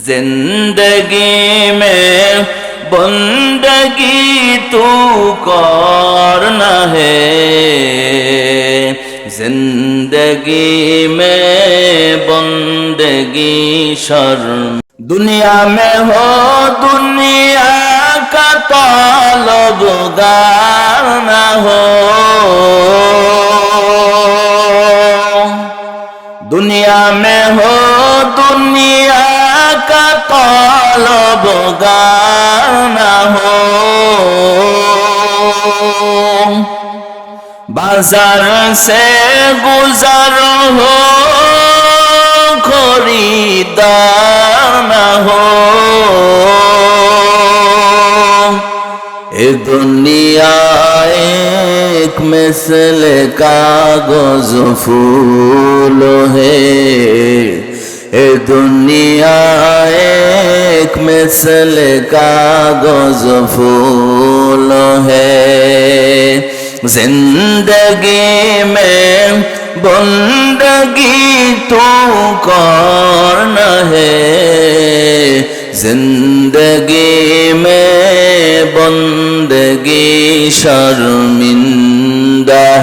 जिंदगी में बंदगी तू करना है जिंदगी में बंदगी शर्म दुनिया में हो दुनिया का तालबगार न हो दुनिया में हो दुनिया কলব বাজার সে গুজার হো খরিদানা হো এ দুনিয়ায় এক মেসলে কাগজ ফুল مثل کاغذ پھول ہے زندگی میں بندگی تو کون ہے زندگی میں بندگی شرمندہ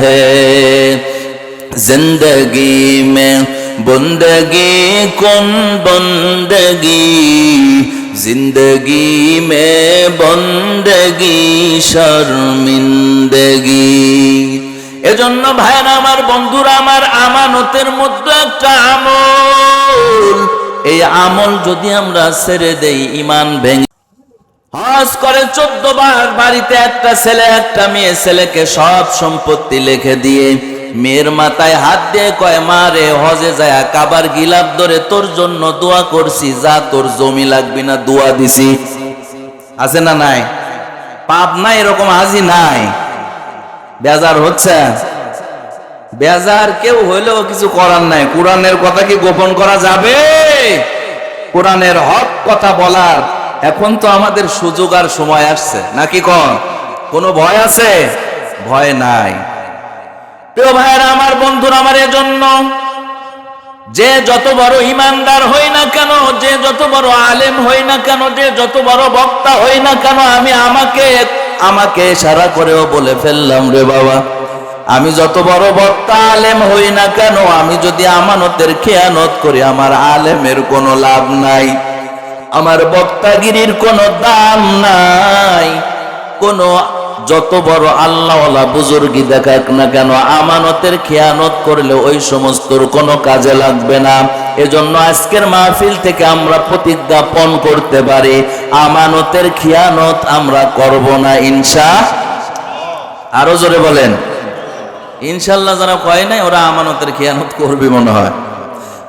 ہے زندگی میں بندگی کن بندگی जिंदगी में बंदगी শর্মিন্দগি এজন্য ভাইরা আমার বন্ধুরা আমার আমানতের মধ্যে একটা আমল এই আমল যদি আমরা ছেড়ে দেই ইমান ভেঙে হজ করে চোদ্দ বার বাড়িতে একটা ছেলে একটা মেয়ে ছেলেকে সব সম্পত্তি লিখে দিয়ে মেয়ের মাথায় হাত দিয়ে কয়, মা রে, হজে যায় কাবার গিলাপ ধরে তোর জন্য দোয়া করছি, যা তোর জমি লাগবি না, দোয়া দিছি। আছে না নাই? পাপ নাই, এরকম হাজি নাই। বেজার হচ্ছে? বেজার কেউ হইলেও কিছু করার নাই। কোরআনের কথা কি গোপন করা যাবে? কোরআনের হক কথা বলার এখন তো আমাদের সুযোগ আর সময় আসছে। নাকি কোনো ভয় আছে? ভয় নাই। প্রিয় ভাইয়েরা, আমার বন্ধুরা, আমার এজন্য যে যত বড় ইমানদার হই না কেন, যে যত বড় আলেম হই না কেন, যে যত বড় বক্তা হই না কেন, আমি আমাকে আমাকে সারা করেও বলে ফেললাম রে বাবা। আমি যত বড় বক্তা, আলেম হই না কেন, আমি যদি আমানতের খেয়ানত করি, আমার আলেমের কোনো লাভ নাই। আমার বক্তাগিরির কোনো দাম নাই। কোনো যত বড় আল্লাহওয়ালা বুজুর্গি দেখাক না কেন, আমানতের খেয়ানত করলে ওই সমস্তর কোনো কাজে লাগবে না। এজন্য আজকের মাহফিল থেকে আমরা প্রতিজ্ঞাপন করতে পারি, আমানতের খেয়ানত আমরা করব না ইনশা আরও জোরে বলেন। ইনশাল্লাহ যারা কয় নাই, ওরা আমানতের খেয়ানত করবে মনে হয়।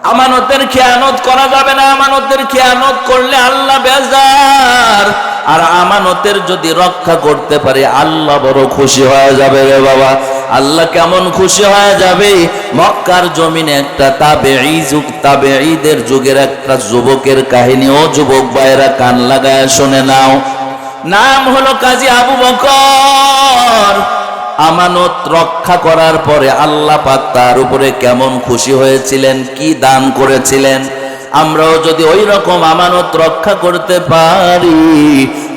আমানতের খেয়ানত করা যাবে না, আমানতের খেয়ানত করলে আল্লাহ বেজার। আর আমানতের যদি রক্ষা করতে পারে, আল্লাহ বড় খুশি হয়ে যাবে রে বাবা। আল্লাহ কেমন খুশি হয়ে যাবে? মক্কার জমিনে একটা তাবে এই যুগ তাবে ঈদের যুগের একটা যুবকের কাহিনী। ও যুবক ভাইয়েরা, কান লাগায় শুনে নাও। নাম হলো কাজী আবু বকর। আমানত রক্ষা করার পরে আল্লাহ পাক তার উপরে কেমন খুশি হয়েছিলেন, কি দান করেছিলেন? আমরাও যদি ওই রকম আমানত রক্ষা করতে পারি,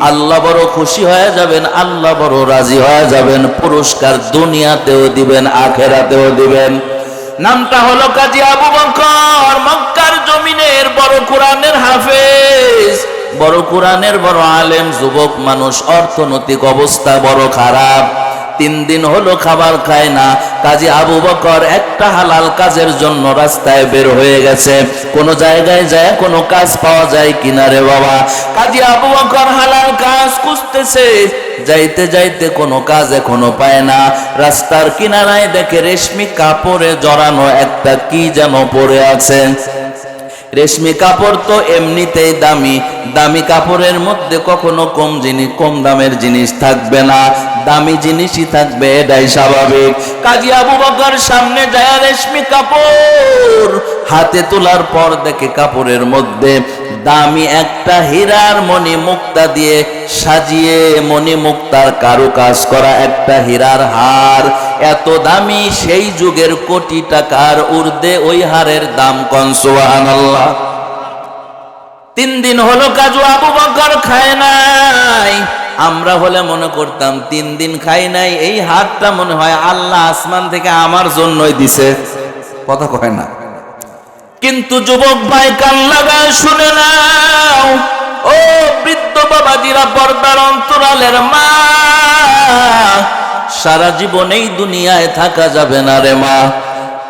আল্লাহ বড় খুশি হয়ে যাবেন, আল্লাহ বড় রাজি হয়ে যাবেন, পুরস্কার দুনিয়াতেও দিবেন, আখেরাতেও দিবেন। নামটা হলো কাজী আবু বকর, মক্কার জমিনের বড় কোরআনের হাফেজ। বড় কোরআনের বড় আলেম, যুবক মানুষ, অর্থনৈতিক অবস্থা বড় খারাপ। তিন দিন হলো খাবার খায় না। কাজী আবু বকর একটা হালাল কাজের জন্য রাস্তায় বের হয়ে গেছে। কোন জায়গায় যায়, কোনো কাজ পাওয়া যায় কিনা রে বাবা। কাজী আবু বকর হালাল কাজ খুঁজতেছে। যাইতে যাইতে কোনো কাজ এখনও পায় না। রাস্তার কিনারায় দেখে রেশমি কাপড়ে জড়ানো একটা কি যেন পড়ে আছে। রেশমি কাপড় তো এমনিতেই দামি। দামি কাপড়ের মধ্যে কখনো কম জিনিস, কম দামের জিনিস থাকবে না। দামি জিনিসই থাকবে, এটাই স্বাভাবিক। কাজী আবু বকর সামনে যায় রেশমি কাপড়। হাতে তোলার পর দেখে কাপড়ের মধ্যে দামি একটা হীরার মণি মুক্তা দিয়ে সাজিয়ে মণি মুক্তার কারুকাজ করা একটা হীরার হার। এত দামি সেই যুগের কোটি টাকার ঊর্ধ্বে ওই হারের দাম কনসোয়ান তিন দিন হলো কাজু আবু বকর খায় নাই। আমরা হলে মনে করতাম তিন দিন খাই নাই, এই হাতটা মনে হয় আল্লাহ আসমান থেকে আমার জন্যই দিছে। কথা কয় না। কিন্তু যুবক ভাই কান লাগায় শুনে নাও, ও বৃদ্ধ বাবাজিরা পর্দার অন্তরালের মা সারা জীবন এই দুনিয়ায় থাকা যাবে না রে মা।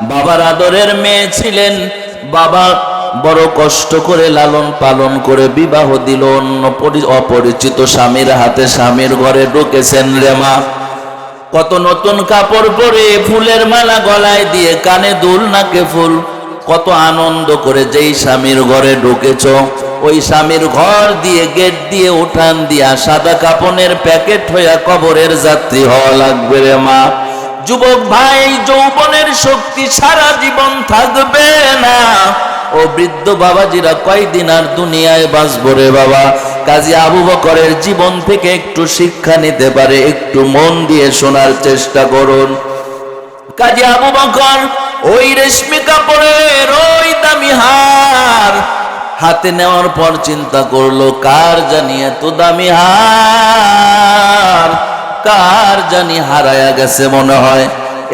বাবার আদরের মেয়ে ছিলেন, বাবা বড় কষ্ট করে লালন পালন করে বিবাহ দিল, অন্য পরি- অপরিচিত স্বামীর হাতে স্বামীর ঘরে ঢুকেছেন রে মা। কত নতুন কাপড় পরে ফুলের মালা গলায় দিয়ে কানে দুল নাকে ফুল কত আনন্দ করে যেই স্বামীর ঘরে ঢুকেছ, ওই স্বামীর ঘর দিয়ে, গেট দিয়ে, উঠান দিয়া, সাদা কাপনের প্যাকেট হইয়া কবরের যাত্রী হওয়া লাগবে রে মা। যুবক ভাই, যৌবনের শক্তি সারা জীবন থাকবে না। ও বৃদ্ধ বাবাজিরা, কয়দিন আর দুনিয়ায় বাঁচবো রে বাবা? কাজী আবু বকরের জীবন থেকে একটু শিক্ষা নিতে পারে, একটু মন দিয়ে শোনার চেষ্টা করুন। কাজী আবু বকর ওই রেশমি কাপড়ের ওই দামি হার। হাতে নেওয়ার পর চিন্তা করল, কার জানি এত দামি হার? কার জানি হারায়া গেছে মনে হয়।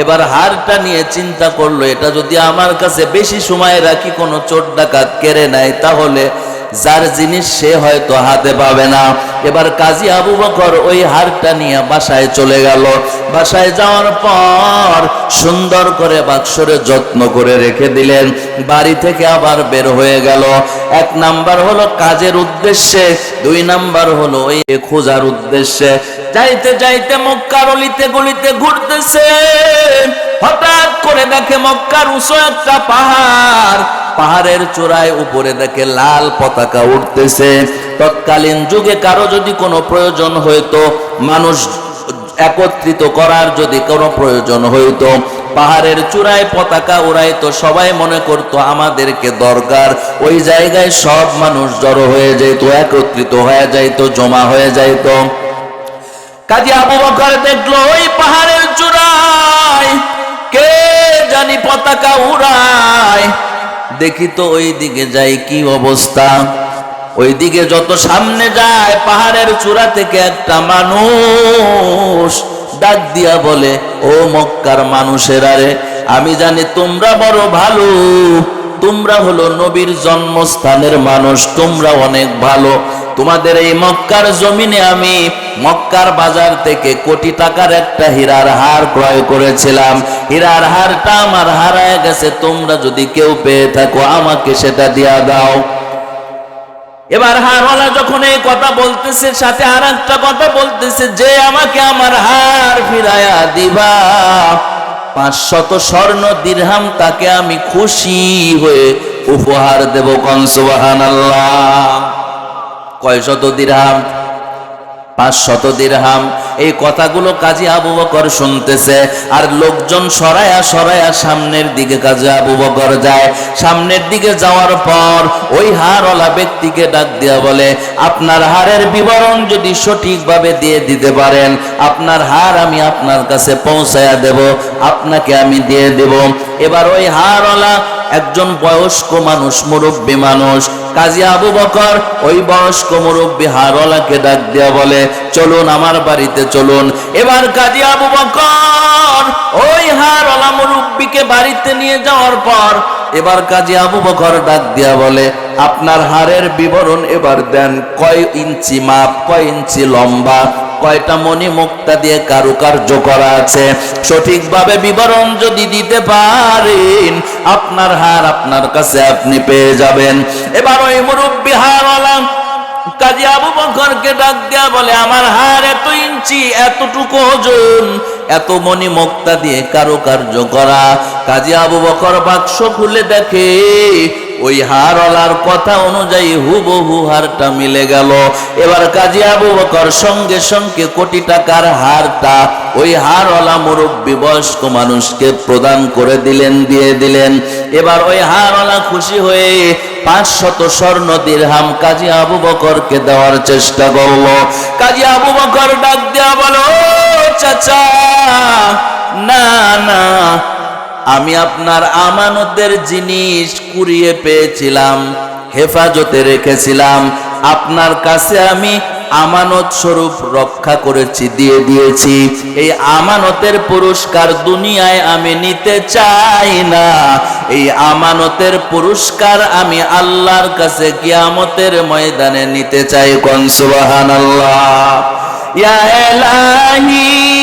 এবার হারটা নিয়ে চিন্তা করল, এটা যদি আমার কাছে বেশি সময় রাখি, কোনো চোর ডাকাত কেড়ে নেয়, তাহলে যার জিনিস সে হয়তো হাতে পাবে না। এবার কাজী আবু বকর ওই হারটা নিয়ে বাসায় চলে গেল। বাসায় যাওয়ার পর সুন্দর করে বাক্সরে যত্ন করে রেখে দিলেন। বাড়ি থেকে আবার বের হয়ে গেল। এক নাম্বার হলো কাজের উদ্দেশ্যে, দুই নাম্বার হলো ওই খোঁজার উদ্দেশ্যে। যাইতে যাইতে মক্কার অলিতে গলিতে ঘুরতেছে। হঠাৎ করে দেখে মক্কার উঁচু একটা পাহাড়। পাহাড়ের চূড়ায় উপরে দেখে লাল পতাকা উঠতেছে। তৎকালীন যুগে কারও যদি কোনো প্রয়োজন হইতো, মানুষ একত্রিত করার যদি কোনো প্রয়োজন হইতো, পাহাড়ের চূড়ায় পতাকা উড়াইতো, সবাই মনে করতো আমাদেরকে দরকার। ওই জায়গায় সব মানুষ জড়ো হয়ে যেত একত্রিত হয়ে যাইতো, জমা হয়ে যাইত। কাজী আবু বকর দেখল, ওই পাহাড়ের চূড়ায় কে জানি পতাকা উড়ায়? দেখি তো ওই দিকে যাই কি অবস্থা। ওই দিকে যত সামনে যায়, পাহাড়ের চূড়া থেকে একটা মানুষ ডাক দিয়া বলে, ও মক্কার মানুষের আরে আমি জানি তোমরা বড় ভালো তোমরা হলো নবীর জন্মস্থানের মানুষ, তোমরা অনেক ভালো। তোমাদের এই মক্কার জমিনে আমি মক্কার বাজার থেকে কোটি টাকার একটা হীরার হার ক্রয় করেছিলাম। হীরার হারটা আমার হারায় গেছে, তোমরা যদি কেউ পেয়ে থাকো, আমাকে সেটা দিয়া দাও। এবার হারওয়ালা যখন এই কথা বলতেছে, সাথে আর একটা কথা বলতেছে, যে আমাকে আমার হার ফিরায়া দিবা। পাঁচশত স্বর্ণ দিরহাম তাকে আমি খুশি হয়ে উপহার দেব কংসবাহান আল্লাহ কয় শত দিরহাম? পাঁচ শত দিরহাম। এই কথাগুলো কাজী আবু বকর শুনতেছে। আর লোকজন সরায়া সরায়া সামনের দিকে কাজী আবু বকর যায়। সামনের দিকে যাওয়ার পর ওই হারওয়ালা ব্যক্তিকে ডাক দিয়া বলে, আপনার হারের বিবরণ যদি সঠিকভাবে দিয়ে দিতে পারেন, আপনার হার আমি আপনার কাছে পৌঁছায়া দেব, আপনাকে আমি দিয়ে দেব। এবার ওই হারওয়ালা একজন বয়স্ক মানুষ, মুরব্বী মানুষ কাজী আবু বকর ওই বয়স্ক মুরব্বী হারওয়ালাকে ডাক দিয়া বলে, চলুন আমার বাড়িতে চলুন। এবার কাজী আবু বকর ওই হারওয়ালা মুরব্বীকে বাড়িতে নিয়ে যাওয়ার পর এবার কাজী আবু বকর ডাক দেওয়া বলে, আপনার হারের বিবরণ এবার দেন। কয় ইঞ্চি মাপ, কয় ইঞ্চি লম্বা? কয়টা মণি মুক্তা দিয়ে কারুকার্য করা আছে? সঠিকভাবে বিবরণ যদি দিতে পারেন, আপনার হার আপনার কাছে আপনি পেয়ে যাবেন। এবার ওই মুরব্বী হারওয়ালা কাজী আবু বকরকে ডাক দেয়া বলে, আমার হার এত ইঞ্চি, এতটুকু ওজন, এত মণি মুক্তা দিয়ে কারুকার্য করা। কাজী আবু বকর বাক্স খুলে দেখে ওই হারওয়ালার কথা অনুযায়ী হুবহু হারটা মিলে গেল। এবার কাজী আবু বকর সঙ্গে সঙ্গে কোটি টাকার হারটা ওই হারওয়ালা মুরব্বী বয়স্ক মানুষকে প্রদান করে দিলেন, দিয়ে দিলেন। এবার ওই হারওয়ালা খুশি হয়ে পাঁচ শত স্বর্ণ দিরহাম কাজী আবু বকরকে দেওয়ার চেষ্টা করল। কাজী আবু বকর ডাক দেওয়া বলো চাচা, না না আমি আপনার আমানতের জিনিস কুড়িয়ে পেয়েছিলাম, হেফাজতে রেখেছিলাম। আপনার কাছে আমি আমানত স্বরূপ রক্ষা করেছি, দিয়ে দিয়েছি। এই আমানতের পুরস্কার দুনিয়ায় আমি নিতে চাই না। এই আমানতের পুরস্কার আমি আল্লাহর কাছে কিয়ামতের ময়দানে নিতে চাই। কোন আল্লাহ ইয়া ইলাহি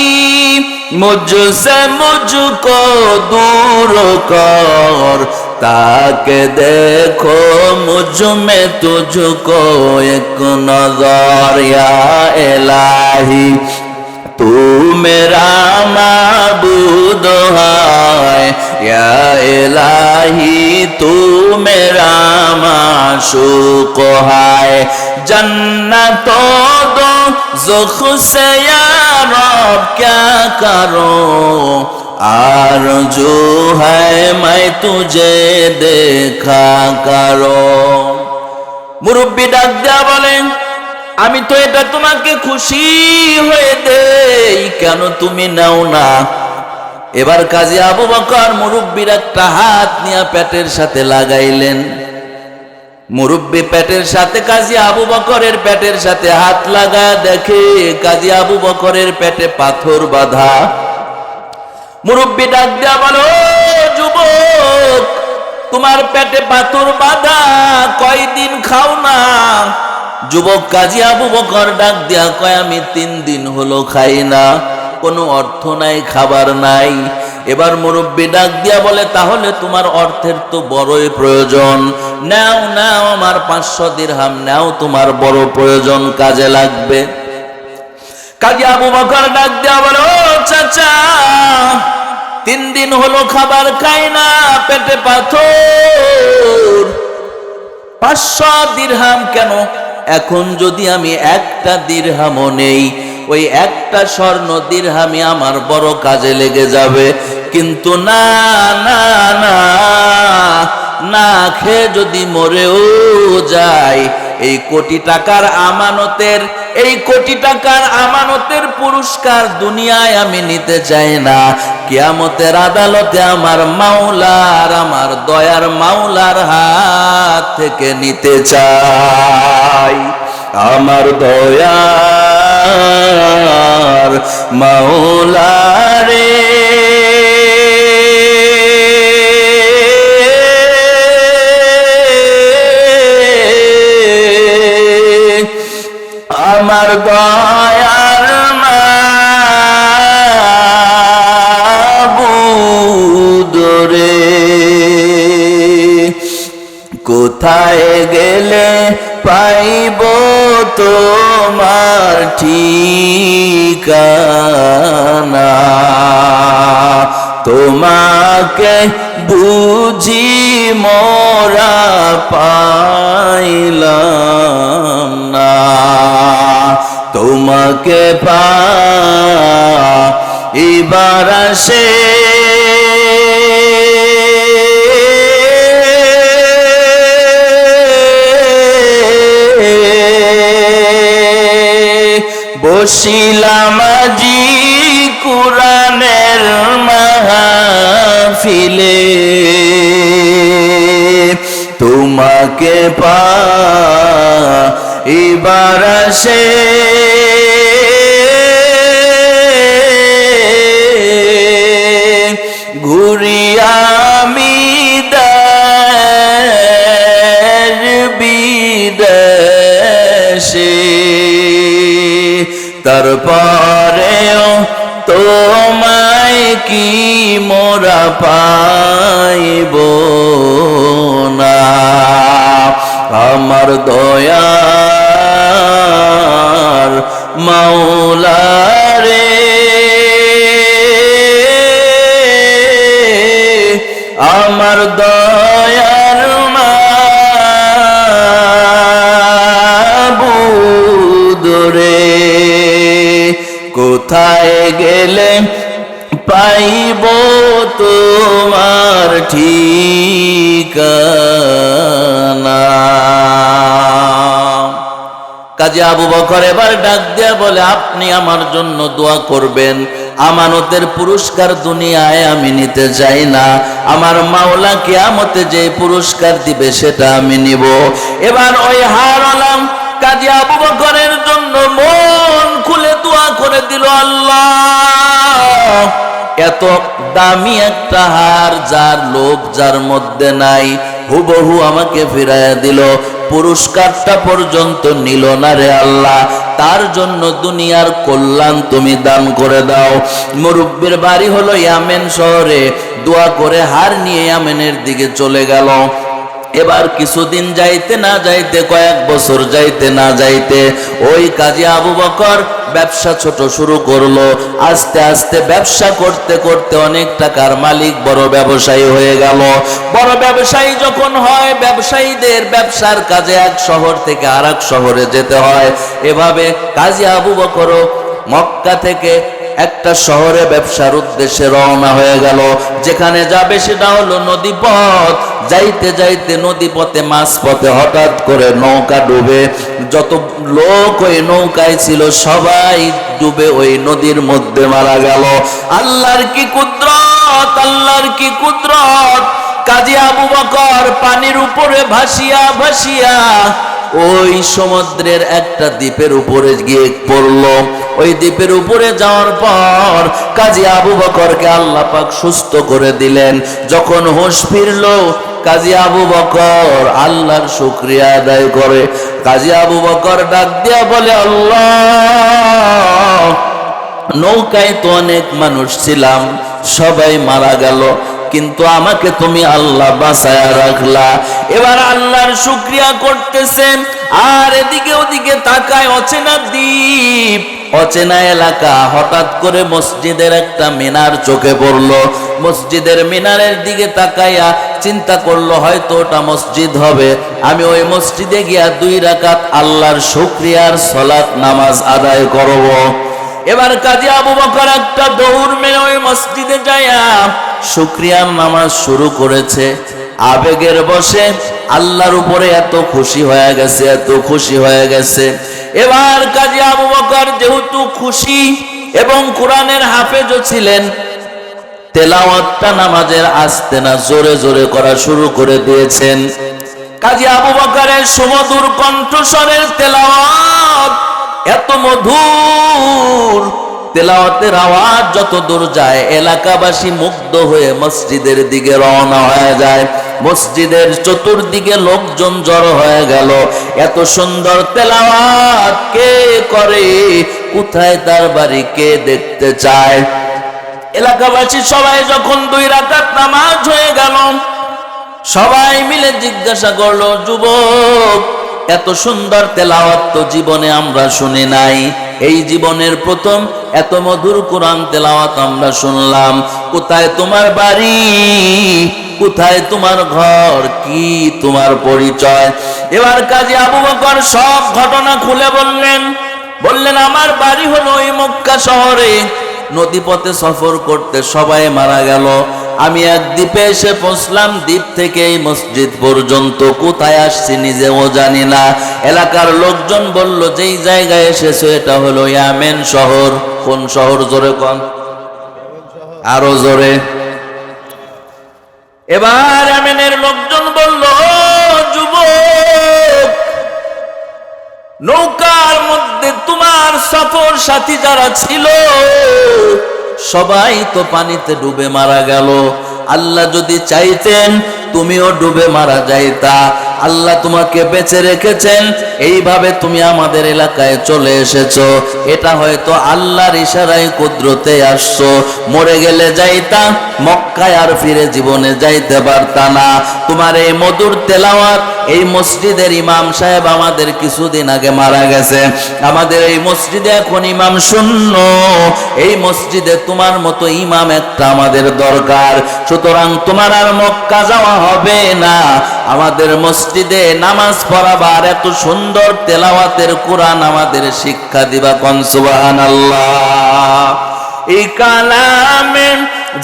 মুঝসে মুঝকো দূর কর তাকে দেখো মুঝমে তুঝকো এক নজর ইয়া এলাহি इलाही तू मेरा माबूद है या इलाही तू मेरा माशूक है जन्नत दो जुख से या रब क्या करो आरजू है मैं तुझे देखा करो মুরব্বী ডাক দেয়া বলেন আমি তো এটা তোমাকে খুশি হয়ে দেই, কেন তুমি নাও না? এবার কাজী আবু বকর মুরব্বীর একটা হাত নিয়ে পেটের সাথে লাগাইলেন। মুরব্বী পেটের সাথে, কাজী আবু বকরের পেটের সাথে হাত লাগা দেখে কাজী আবু বকরের পেটে পাথর বাঁধা। মুরব্বী ডাক দেয়া বলো যুবক, তোমার পেটে পাথর বাঁধা, কয়দিন খাও না? যুবক কাজী আবু বকর ডাক দেয়া কয়, আমি তিন দিন হলো খাই না, কোনো অর্থ নাই, খাবার নাই। এবার মুরব্বী ডাক দিয়া বলে, তাহলে তোমার অর্থের তো বড়ই প্রয়োজন। নাও নাও আমার পাঁচশো দিরহাম, নাও তোমার বড় প্রয়োজন, কাজে লাগবে। কাজী আবু বকর ডাক দেয়া বলে, ও চাচা, তিন দিন হলো খাবার খাই না, পেটে পাথর। পাঁচশো দিরহাম কেন এখন যদি আমি একটা দীর্হামও নেই, ওই একটা স্বর্ণ দীর্হামি আমার বড় কাজে লেগে যাবে। কিন্তু না না না না খেয়ে যদি মরেও যায়, এই কোটি টাকার আমানতের এই কোটি টাকার আমানতের পুরস্কার দুনিয়ায় আমি নিতে চাই না। কিয়ামতের আদালতে আমার মাওলার, আমার দয়ার মাওলার হাত থেকে নিতে চাই। আমার দয়ার মাওলারে। আমার দয়ার মাবুদরে কোথায় গেলে পাইব তোমার ঠিকানা? তোমাকে বুঝি মোরা পাইলাম না। তোমাকে পা এবার আসে। বসিলাম আজি কুরানের মাহফিলে। তোমাকে পা এবার আসে। ঘুরিয়ামি দেশ বিদেশে। তারপরেও তোমায় কি মোরা পাইব না? আমার দয়ার মাওলারে আমার দয়ার মাবুদরে কোথায় গেলে পাইব তোমার ঠিকানা। কাজে আবু বকর এবার ডাক দেয়া বলে, আপনি আমার জন্য দোয়া করবেন। আমানতের পুরস্কার দুনিয়ায় আমি নিতে চাই না। আমার মাওলা কিয়ামতে যে পুরস্কার দিবে সেটা আমি নিব। এবার ওই হার আলাম কাজী আবু বকরের জন্য মন খুলে দোয়া করে দিল আল্লাহ। এত দামি একটা হার যার লোক যার মধ্যে নাই, হুবহু আমাকে ফিরাইয়া দিল। পুরস্কারটা পর্যন্ত নিল না রে আল্লাহ। তার জন্য দুনিয়ার কল্যাণ তুমি দান করে দাও। মুরব্বীর বাড়ি হলো ইয়ামেন শহরে। দোয়া করে হার নিয়ে ইয়ামেনের দিকে চলে গেল। এবার কিছুদিন যাইতে না যাইতে, কয়েক বছর যাইতে না যাইতে, ওই কাজী আবু বকর ব্যবসা ছোট শুরু করল। আস্তে আস্তে ব্যবসা করতে করতে অনেক টাকার মালিক বড় ব্যবসায়ী হয়ে গেল। বড় ব্যবসায়ী যখন হয়, ব্যবসায়ীদের ব্যবসার কাজে এক শহর থেকে আর শহরে যেতে হয়। এভাবে কাজী আবু বকরও মক্কা থেকে একটা শহরে ব্যবসার উদ্দেশ্যে রওনা হয়ে গেল। যেখানে যাবে সেটা হলো নদী পথ যাইতে যাইতে নদী পথে হঠাৎ করে নৌকা ডুবে। যত লোক ওই নৌকায় ছিল, সবাই ডুবে ওই নদীর মধ্যে মারা গেল। আল্লাহর কি কুদরত? আল্লাহর কি কুদরত? কাজী আবু বকর পানির উপরে ভাসিয়া ভাসিয়া ওই সমুদ্রের একটা দ্বীপের উপরে গিয়ে পড়ল। ওই দ্বীপের উপরে যাওয়ার পর কাজী আবু বকরকে আল্লাহ পাক সুস্থ করে দিলেন। যখন হোশ ফিরলো, কাজী আবু বকর আল্লাহর শুক্রিয়া আদায় করে। কাজী আবু বকর ডাক দিয়া বলে, আল্লাহ, নৌকায় তো অনেক মানুষ ছিলাম, সবাই মারা গেল। কিন্তু আমাকে তুমি আল্লাহ বাঁচায়া রাখলা। এবার আল্লাহর শুক্রিয়া করতেছেন। আর এদিকে ওদিকে তাকায় অচেনা দ্বীপ। অচেনা এলাকা। হঠাৎ করে মসজিদের একটা মিনার চোখে পড়ল। মসজিদের মিনারের দিকে তাকাইয়া চিন্তা করল, হয়তো ওটা মসজিদ হবে। আমি ওই মসজিদে গিয়া দুই রাকাত আল্লাহর শুক্রিয়ার সলাৎ নামাজ আদায় করব। এবার কাজী আবু বকর একটা দৌড় মেরে ওই মসজিদে যাইয়া শুক্রিয়ার নামাজ শুরু করেছে। আবেগের বসে আল্লাহর উপরে এত খুশি হয়ে গেছে, এত খুশি হয়ে গেছে। এবার কাজী আবু বকর যেহেতু খুশি এবং কোরআনের হাফেজও ছিলেন, তেলাওয়াতটা নামাজের আসতে না জোরে জোরে করা শুরু করে দিয়েছেন। কাজী আবু বকরের সুমধুর কণ্ঠস্বরের তেলাওয়াত এত মধুর। তেলাওয়াতের আওয়াজ যত দূর যায়, এলাকাবাসী মুগ্ধ হয়ে মসজিদের দিকে রওনা হয়ে যায়। মসজিদের চতুর্দিকে লোকজন জড়ো হয়ে গেল। এত সুন্দর তেলাওয়াত কে করে? কোথায় তার বাড়ি? কে দেখতে চায়? এলাকাবাসী সবাই যখন দুই রাকাত নামাজ হয়ে গেল, সবাই মিলে জিজ্ঞাসা করল, যুবক, এত সুন্দর তেলাওয়াত তো জীবনে আমরা শুনি নাই। এই জীবনের প্রথম এত মধুর কোরআন তেলাওয়াত আমরা শুনলাম। কোথায় তোমার বাড়ি? কোথায় তোমার ঘর? কি তোমার পরিচয়? এবার কাজী আবু বকর সব ঘটনা খুলে বললেন। বললেন, আমার বাড়ি হলো ওই মক্কা শহরে। নদীপথে সফর করতে সবাই মারা গেল। আমি এক দ্বীপে এসে পৌঁছলাম, দ্বীপ থেকে এই মসজিদ পর্যন্ত। কোথায় আসছি নিজেও জানি না। এলাকার লোকজন বলল, যেই জায়গায় এসেছ, এটা হলো ইয়ামেন শহর। কোন শহর? জোরে কোন। আরও জোরে। এবার ইয়ামেনের লোকজন বলল যুবক তোমার সফর সাথী যারা ছিল, সবাই তো পানিতে ডুবে মারা গেল। আল্লাহ যদি চাইতেন, তুমিও ডুবে মারা যাইতা। আল্লাহ তোমাকে বেঁচে রেখেছেন, এইভাবে তুমি আমাদের এলাকায় চলে এসেছ। এটা হয়তো আল্লাহর ইশারায় কুদরতে আসছো। মরে গেলে যাইতা, মক্কায় আর ফিরে জীবনে যাইতে পারতা না। তোমার এই মধুর তেলাওয়াত, এই মসজিদের ইমাম সাহেব আমাদের কিছুদিন আগে মারা গেছে। আমাদের এই মসজিদে এখন ইমাম শূন্য। এই মসজিদে তোমার মতো ইমাম একটা আমাদের দরকার। সুতরাং তোমার আর মক্কা যাওয়া হবে না। আমাদের মসজিদে নামাজ পড়াবার এত সুন্দর তেলাওয়াতের কোরআন আমাদের শিক্ষা দিবা কনসুবাহান আল্লাহ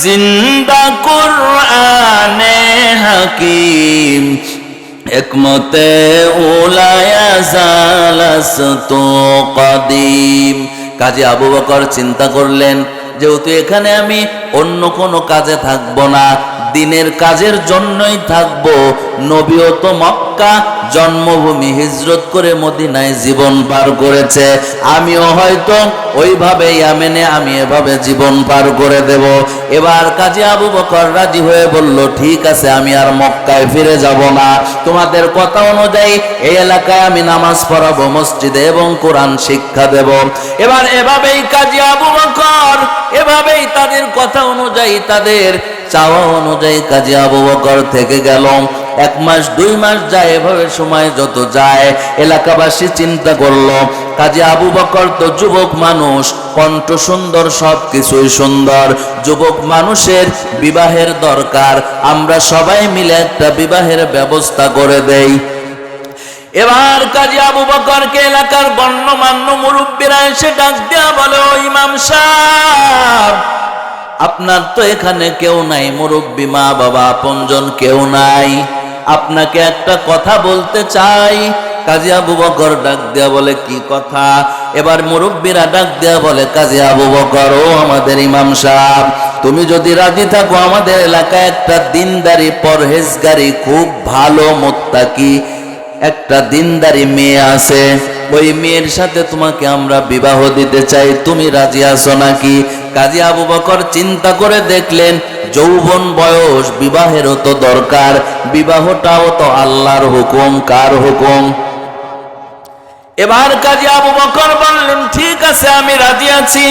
জিন্দা কোরআনে হাকিম একমতে তো কদিম। কাজী আবু বকর চিন্তা করলেন, যেহেতু এখানে আমি অন্য কোনো কাজে থাকব না দিনের কাজের জন্যই থাকব। নবীও তো মক্কা, জন্মভূমি হিজরত করে মদিনায় জীবন পার করেছে। আমিও হয়তো ওইভাবে ইয়ামেনে আমি এভাবে জীবন পার করে দেব। এবার কাজী আবু বকর রাজি হয়ে বলল, ঠিক আছে, আমি আর মক্কায় ফিরে যাব না। তোমাদের কথা অনুযায়ী এই এলাকায় আমি নামাজ পড়াবো, মসজিদে এবং কোরআন শিক্ষা দেব। এবার এভাবেই কাজী আবু বকর, এভাবেই তাদের কথা অনুযায়ী তাদের চাওয়া অনুযায়ী কাজী আবু বকর থেকে গেল। এক মাস, দুই মাস যায়, এভাবে সময় যত যায়, এলাকাবাসী চিন্তা করল, কাজী আবু বকর তো যুবক মানুষ, কণ্ঠ সুন্দর সব কিছুই সুন্দর। যুবক মানুষের বিবাহের দরকার, আমরা সবাই মিলে একটা বিবাহের ব্যবস্থা করে দেই। এবার কাজী আবু বকরকে এলাকার গণ্যমান্য মুরব্বীরা এসে ডাক দেয়া বলে, ও ইমাম সাহেব আপনার তো এখানে কেউ নাই, মুরব্বী মা বাবা, আপনজন কেউ নাই। আপনাকে একটা কথা বলতে চাই। কাজী আবু বকর ডাক দেয়া বলে, কি কথা? এবার মুরব্বীরা ডাক দেয়া বলে, কাজী আবু বকর, ও আমাদের ইমাম সাহেব, তুমি যদি রাজি থাকো, আমাদের এলাকায় একটা দিনদারি পরহেজগারি খুব ভালো মোত্তাকি, একটা দিনদারি মেয়ে আছে। ওই মেয়ের সাথে তোমাকে আমরা বিবাহ দিতে চাই। তুমি রাজি আছো নাকি? কাজী আবু বকর চিন্তা করে দেখলেন, যৌবন বয়স, বিবাহেরও তো দরকার। বিবাহটাও তো আল্লাহর হুকুম, কার হুকুম? এবার কাজী আবু বকর বললেন, ঠিক আছে, আমি রাজি আছি।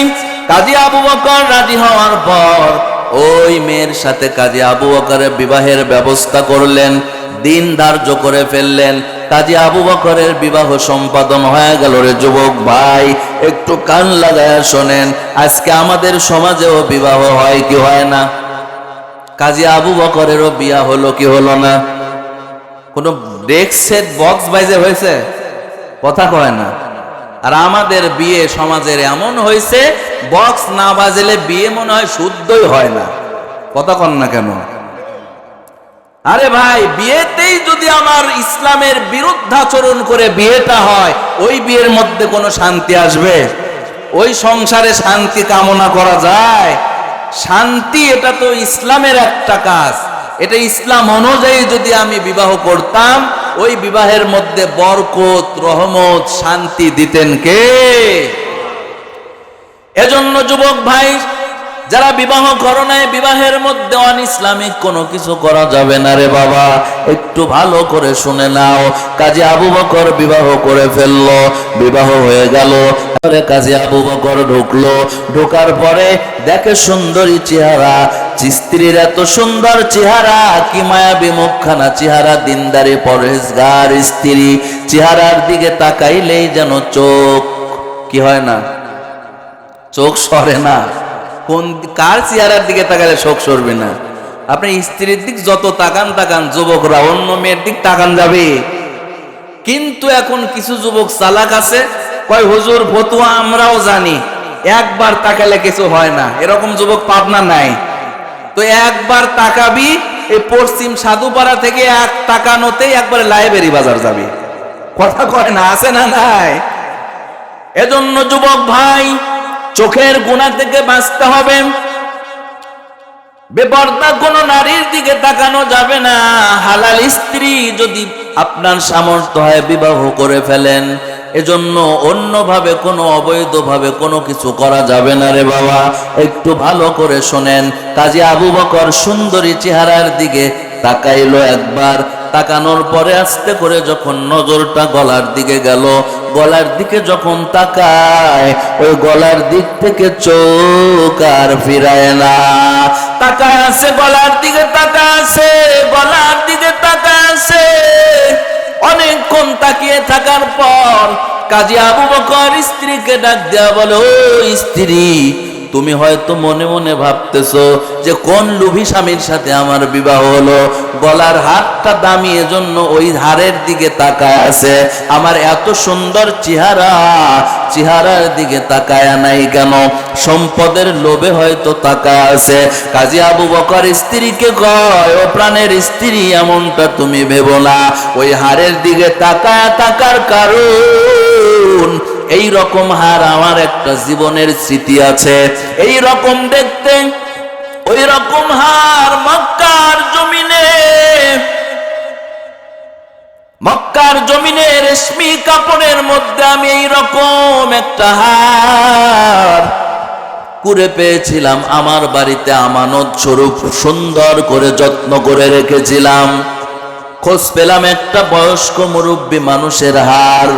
কাজী আবু বকর রাজি হওয়ার পর ওই মেয়ের সাথে কাজী আবু বকরের বিবাহের ব্যবস্থা করলেন দিন ধার্য করে ফেললেন। কাজী আবু বকরের বিবাহ সম্পাদন হয়ে গেল রে যুবক ভাই। একটু কান লাগায় শোনেন, আজকে আমাদের সমাজেও বিবাহ হয় কি হয় না? কাজী আবু বকরেরও বিয়া হলো কি হলো না? কোনো ডেস্ক সেট বক্স বাইজে হয়েছে? কথা কয় না। আর আমাদের বিয়ে সমাজের এমন হয়েছে বক্স না বাজলে বিয়ে মনে হয় শুদ্ধই হয় না। কথা কন না কেন? আরে ভাই, বিয়েতেই যদি আমার ইসলামের বিরুদ্ধাচরণ করে বিয়েটা হয়, ওই বিয়ের মধ্যে কোনো শান্তি আসবে? ওই সংসারে শান্তি কামনা করা যায়। শান্তি এটা তো ইসলামের একটা কাজ। এটা ইসলাম অনুযায়ী যদি আমি বিবাহ করতাম, ওই বিবাহের মধ্যে বরকত, রহমত, শান্তি দিতেন কে? এজন্য যুবক ভাই যারা বিবাহ করো নাই, বিবাহের মধ্যে অন ইসলামিক কোনো কিছু করা যাবে না রে বাবা। একটু ভালো করে শুনে নাও। কাজী আবু বকর বিবাহ করে ফেলল, বিবাহ হয়ে গেল। কাজী আবু বকর ঢুকলো। ঢোকার পরে দেখে সুন্দরী চেহারা। স্ত্রীর এত সুন্দর চেহারা, কি মায়াবী মুখখানা চেহারা, দিনদারি পরেশগার স্ত্রী। চেহারার দিকে তাকাইলেই যেন চোখ, কি হয় না? চোখ সরে না। কোন কার চেহারার দিকে তাকালে শোক সরবে না? আপনি স্ত্রীর দিক যত তাকান তাকান, যুবকরা অন্য মেয়ের দিক তাকান যাবে। কিন্তু এখন কিছু যুবক চালাক আছে, কয়, হুজুর, ফতুয়া আমরাও জানি, একবার তাকালে কিছু হয় না। এরকম যুবক পাবনা নাই। তো একবার তাকাবি, এই পশ্চিম সাধুপাড়া থেকে এক তাকানোতেই একবারে লাইব্রেরি বাজার যাবে। কথা কয় না, আছে না নাই? এজন্য যুবক ভাই চোখের গুণা থেকে বাঁচতে হবে। বেপর্দা কোন নারীর দিকে তাকানো যাবে না। হালাল স্ত্রী যদি আপনার সামর্থ্য হয় বিবাহ করে ফেলেন, এজন্য অন্যভাবে কোনো, অবৈধভাবে কোনো কিছু করা যাবে না রে বাবা। একটু ভালো করে শোনেন, কাজী আবু বকর সুন্দরী চেহারার দিকে তাকাইলো একবার। তাকানোর পরে আস্তে করে যখন নজরটা গলার দিকে গেল গলার দিকে যখন তাকায়, ওই গলার দিক থেকে চোখ আর ফিরায় না। তাকায় আছে, গলার দিকে তাকা আছে, গলার দিকে তাকা আছে। অনেকক্ষণ তাকিয়ে থাকার পর কাজী আবু বকর স্ত্রীকে ডাক দেওয়া বলো "ও স্ত্রী তুমি হয়তো মনে মনে ভাবতেছ যে কোন লুভি স্বামীর সাথে আমার বিবাহ হলো? গলার হাতটা দামি এজন্য ওই হারের দিকে তাকায় আছে। আমার এত সুন্দর চেহারা, চেহারার দিকে তাকায় নাই কেন? সম্পদের লোভে হয়তো তাকায় আছে। কাজী আবু বকর স্ত্রীকে কয়, ও প্রাণের স্ত্রী, এমনটা তুমি ভেবো না। ওই হারের দিকে তাকায় তাকার কারণ এই রকম হার আমার একটা জীবনের স্মৃতি আছে। এই রকম দেখতে, ওই রকম হার মক্কার জমিনে। মক্কার জমিনে রেশমি কাপড়ের মধ্যে আমি এই রকম একটা হার কুড়ে পেয়েছিলাম। আমার বাড়িতে আমানত স্বরূপ সুন্দর করে যত্ন করে রেখেছিলাম। খোঁজ পেলাম একটা বয়স্ক মুরব্বী মানুষের হার।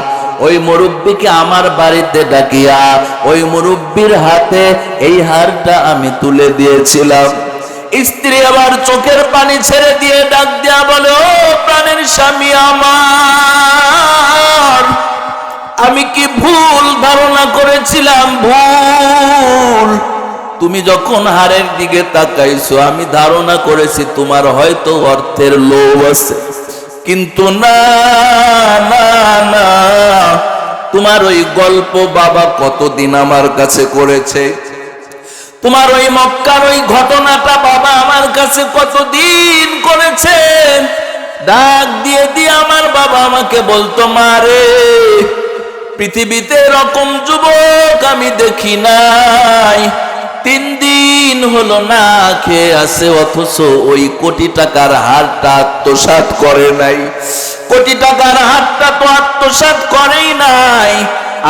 ওই মুরব্বীকে আমার বাড়িতে ডাকিয়া ওই মুরব্বীর হাতে এই হারটা আমি তুলে দিয়েছিলাম। স্ত্রী আবার চোখের পানি ছেড়ে দিয়ে ডাক দিয়া বলে, ও প্রাণের স্বামী আমার, আমি কি ভুল ধারণা করেছিলাম? ভুল। তুমি যখন হারের দিকে তাকাইছো, আমি ধারণা করেছি তোমার হয়তো অর্থের লোভ আছে। কিন্তু না না না, তোমার ওই গল্প বাবা কতদিন আমার কাছে করেছে? তোমার ওই মক্কার ওই ঘটনাটা বাবা আমার কাছে কতদিন করেছে? ডাক দিয়ে দিয়ে আমার বাবা আমাকে বলতো মারে পৃথিবীতে এরকম যুবক আমি দেখি নাই। তিন দিন হলো না খেয়ে আছে, অথচ ওই কোটি টাকার হারটা আত্মসাত করে নাই। কোটি টাকার হারটা তো আত্মসাত করেই নাই।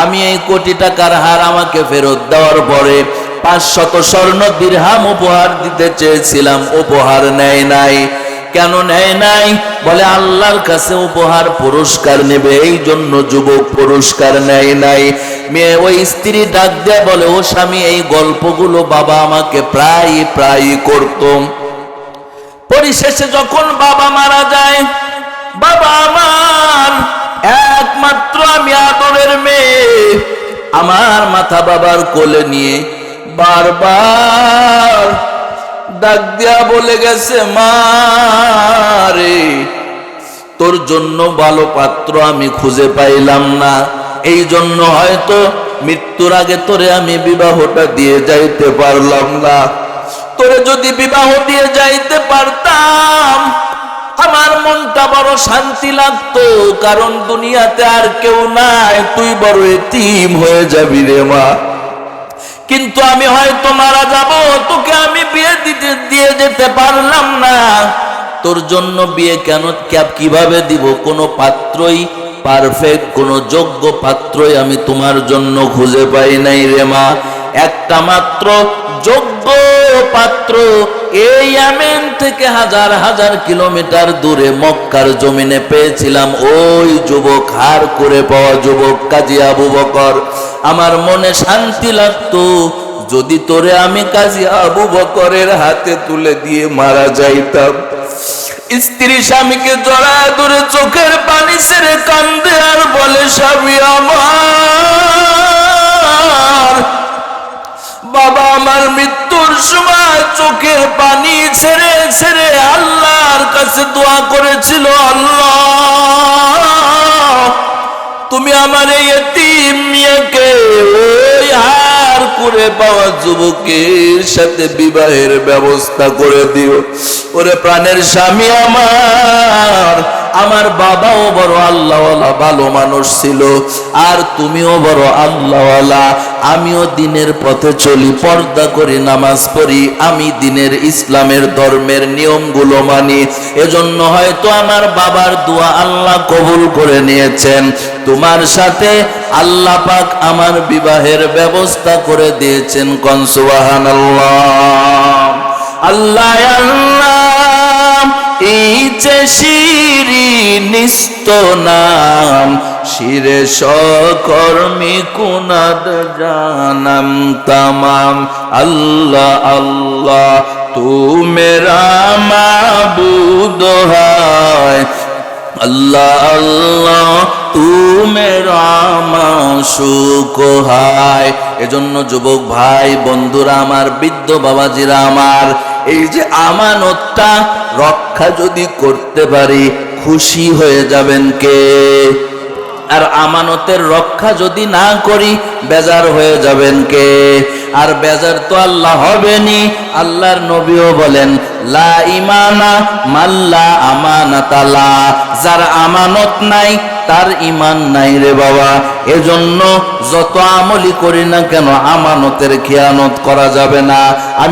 আমি এই কোটি টাকার হার আমাকে ফেরত দেওয়ার পরে পাঁচশত স্বর্ণ দীর্হাম উপহার দিতে চেয়েছিলাম, উপহার নেয় নাই। কেন নেয় নাই? বলে, আল্লাহর কাছে উপহার পুরস্কার নেবে, এই জন্য যুবক পুরস্কার নেয় নাই। মেয়ে ওই স্ত্রী ডাক দেয় বলে, ও স্বামী, এই গল্পগুলো বাবা আমাকে প্রায় প্রায় করতো। পরিশেষে যখন বাবা মারা যায়, বাবা আমার, একমাত্র আমি আদরের মেয়ে। আমার মাথা বাবার কোলে নিয়ে বারবার ডাক দিয়া বলে গেছে মারে তোর জন্য ভালো পাত্র আমি খুঁজে পাইলাম না। এই জন্য হয়তো মৃত্যুর আগে তোরে আমি বিবাহটা দিয়ে যাইতে পারলাম না। তোরে যদি বিবাহ দিয়ে যাইতে পারতাম, আমার মনটা বড় শান্তি লাগতো, কারণ দুনিয়াতে আর কেউ নাই, তুই বড় এতিম হয়ে যাবি রে মা। কিন্তু আমি হয়তো মারা যাব, তোকে আমি বিয়ে দিতে, দিয়ে যেতে পারলাম না। তোর জন্য বিয়ে কেন ক্যাব কীভাবে দিব? কোনো পাত্রই পারফেক্ট কোনো যোগ্য পাত্রই আমি তোমার জন্য খুঁজে পাই নাই রে মা। একটা মাত্র যোগ্য পাত্র এই আমেন থেকে হাজার হাজার কিলোমিটার দূরে মক্কার জমিনে পেয়েছিলাম ওই যুবক, হার করে পাওয়া যুবক কাজী আবু বকর। আমার মনে শান্তি লাগতো, যদি তোরে আমি কাজী আবু বকরের হাতে তুলে দিয়ে মারা যাইতাম। স্ত্রী স্বামীকে জড়ায় ধরে চোখের পানি ছেড়ে কান্দে আর বলে, স্বামী আমার, বাবা আমার মৃত্যুর সময় চোখের পানি ছেড়ে ছেড়ে আল্লাহর কাছে দোয়া করেছিল, আল্লাহ, তুমি আমার এই মেয়েকে ওই হার করে পাওয়া যুবকের সাথে বিবাহের ব্যবস্থা করে দিও। ওরে প্রাণের স্বামী আমার আমার বাবাও বড় আল্লাহওয়ালা, ভালো মানুষ ছিল। আর তুমিও বড় আল্লাহওয়ালা। আমিও দিনের পথে চলি, পর্দা করি নামাজ পড়ি। আমি দিনের ইসলামের ধর্মের নিয়মগুলো মানি। এজন্য হয়তো আমার বাবার দোয়া আল্লাহ কবুল করে নিয়েছেন। তোমার সাথে আল্লাহ পাক আমার বিবাহের ব্যবস্থা করে দিয়েছেন কনসুবাহান আল্লাহ আল্লাহ আল্লাহ। এই শিরি নিস্ত নাম, শিরে সকর্মী কুনাদ জানাম তামাম। আল্লাহ আল্লাহ তু মেরা মাবুদ আল্লাহ আল্লাহ তু মেরা মাসুক এজন্য যুবক ভাই, বন্ধুরা আমার, বৃদ্ধ বাবাজিরা আমার এই যে আমানতটা রক্ষা যদি করতে পারি, খুশি হয়ে যাবেন কে? আর আমানতের রক্ষা যদি না করি, বেজার হয়ে যাবেন কে? আর বেজার তো আল্লাহ হবেনি আল্লাহর নবীও বলেন, লা ইমানা মাল্লা আমানাতালা যার আমানত নাই, তার ইমান নাই রে বাবা। এজন্য যত আমলি করি না কেন, আমানতের খেয়ানত করা যাবে না। আমি